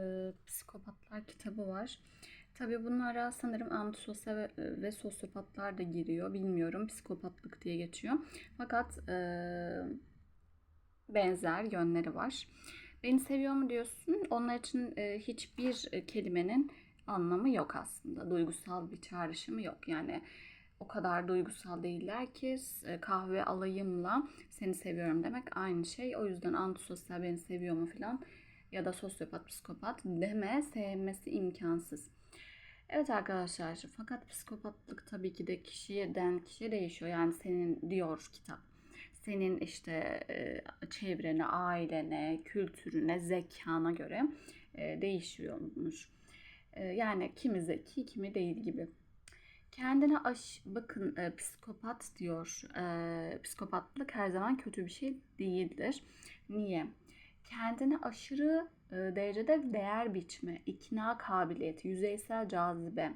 e, Psikopatlar kitabı var. Tabii bunlara sanırım antisosyal ve, ve sosyopatlar da giriyor. Bilmiyorum. Psikopatlık diye geçiyor. Fakat e, benzer yönleri var. Beni seviyor mu diyorsun? Onlar için e, hiçbir e, kelimenin anlamı yok aslında. Duygusal bir çağrışımı yok. Yani o kadar duygusal değiller ki e, kahve alayımla seni seviyorum demek aynı şey. O yüzden antisosyal beni seviyor mu filan ya da sosyopat, psikopat deme sevmesi imkansız. Evet arkadaşlar fakat psikopatlık tabii ki de kişiden kişiye değişiyor. Yani senin diyor kitap. Senin işte e, çevrene, ailene, kültürüne, zekana göre e, değişiyormuş. E, yani kimi zeki, kimi değil gibi. Kendine aş bakın e, psikopat diyor. E, psikopatlık her zaman kötü bir şey değildir. Niye? Kendine aşırı e, derecede değer biçme, ikna kabiliyeti, yüzeysel cazibe,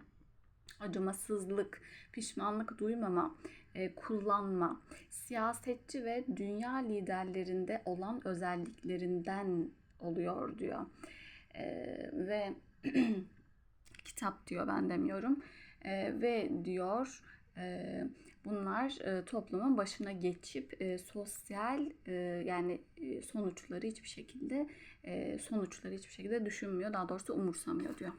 acımasızlık, pişmanlık duymama, e, kullanma, siyasetçi ve dünya liderlerinde olan özelliklerinden oluyor diyor. E, ve kitap diyor ben demiyorum. Ve diyor bunlar toplumun başına geçip sosyal yani sonuçları hiçbir şekilde sonuçları hiçbir şekilde düşünmüyor. Daha doğrusu umursamıyor diyor.